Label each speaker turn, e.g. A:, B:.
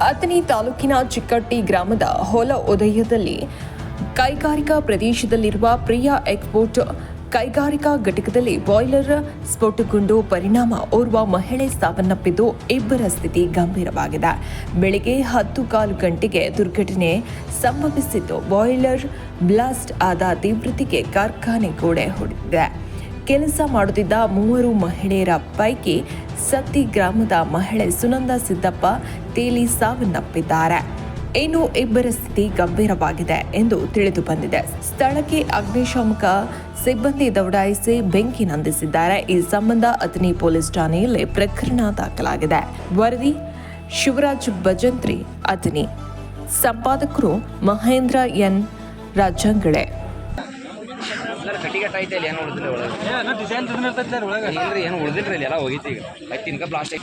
A: ಅಥಣಿ ತಾಲೂಕಿನ ಚಿಕ್ಕಟ್ಟಿ ಗ್ರಾಮದ ಹೊಲ ಉದಯದಲ್ಲಿ ಕೈಗಾರಿಕಾ ಪ್ರದೇಶದಲ್ಲಿರುವ ಪ್ರಿಯಾ ಎಕ್ಸ್ಪೋರ್ಟ್ ಕೈಗಾರಿಕಾ ಘಟಕದಲ್ಲಿ ಬಾಯ್ಲರ್ ಸ್ಫೋಟಗೊಂಡು ಪರಿಣಾಮ ಓರ್ವ ಮಹಿಳೆ ಸಾವನ್ನಪ್ಪಿದ್ದು ಇಬ್ಬರ ಸ್ಥಿತಿ ಗಂಭೀರವಾಗಿದೆ. ಬೆಳಿಗ್ಗೆ ಹತ್ತು ಕಾಲು ಗಂಟೆಗೆ ದುರ್ಘಟನೆ ಸಂಭವಿಸಿದ್ದು, ಬಾಯ್ಲರ್ ಬ್ಲಾಸ್ಟ್ ಆದ ತೀವ್ರತೆಗೆ ಕಾರ್ಖಾನೆ ಗೋಡೆ ಹೊಡೆದಿದೆ ಕೆಲಸ ಮಾಡುತ್ತಿದ್ದ ಮೂವರು ಮಹಿಳೆಯರ ಪೈಕಿ ಸತ್ತಿ ಗ್ರಾಮದ ಮಹಿಳೆ ಸುನಂದ ಸಿದ್ದಪ್ಪ ತೇಲಿ ಸಾವನ್ನಪ್ಪಿದ್ದಾರೆ. ಇನ್ನು ಇಬ್ಬರ ಸ್ಥಿತಿ ಗಂಭೀರವಾಗಿದೆ ಎಂದು ತಿಳಿದು ಬಂದಿದೆ. ಸ್ಥಳಕ್ಕೆ ಅಗ್ನಿಶಾಮಕ ಸಿಬ್ಬಂದಿ ದೌಡಾಯಿಸಿ ಬೆಂಕಿ ನಂದಿಸಿದ್ದಾರೆ. ಈ ಸಂಬಂಧ ಅಥಣಿ ಪೊಲೀಸ್ ಠಾಣೆಯಲ್ಲಿ ಪ್ರಕರಣ ದಾಖಲಾಗಿದೆ. ವರದಿ, ಶಿವರಾಜ್ ಭಜಂತ್ರಿ, ಅಥಣಿ. ಸಂಪಾದಕರು ಮಹೇಂದ್ರ ಎನ್. ರಾಜಂಗಳೆ.
B: ಕಟ್ಟಿಗೆಟ್ ಐತೆ ಇಲ್ಲಿ ಏನು ಉಳಿದಿಲ್ಲ ಒಳಗೆ.
C: ಏನೋ ಡಿಸೈನ್ ಇರ್ತೈತೆ ಒಳಗೆ.
B: ಇಲ್ರಿ ಏನು ಉಳಿದಿಲ್ರಿ ಇಲ್ಲಿ ಎಲ್ಲ ಹೋಗಿತ್ತು ಈಗ. ಆಯ್ತು ತಿನ್ಕ ಬ್ಲಾಸ್ಟ್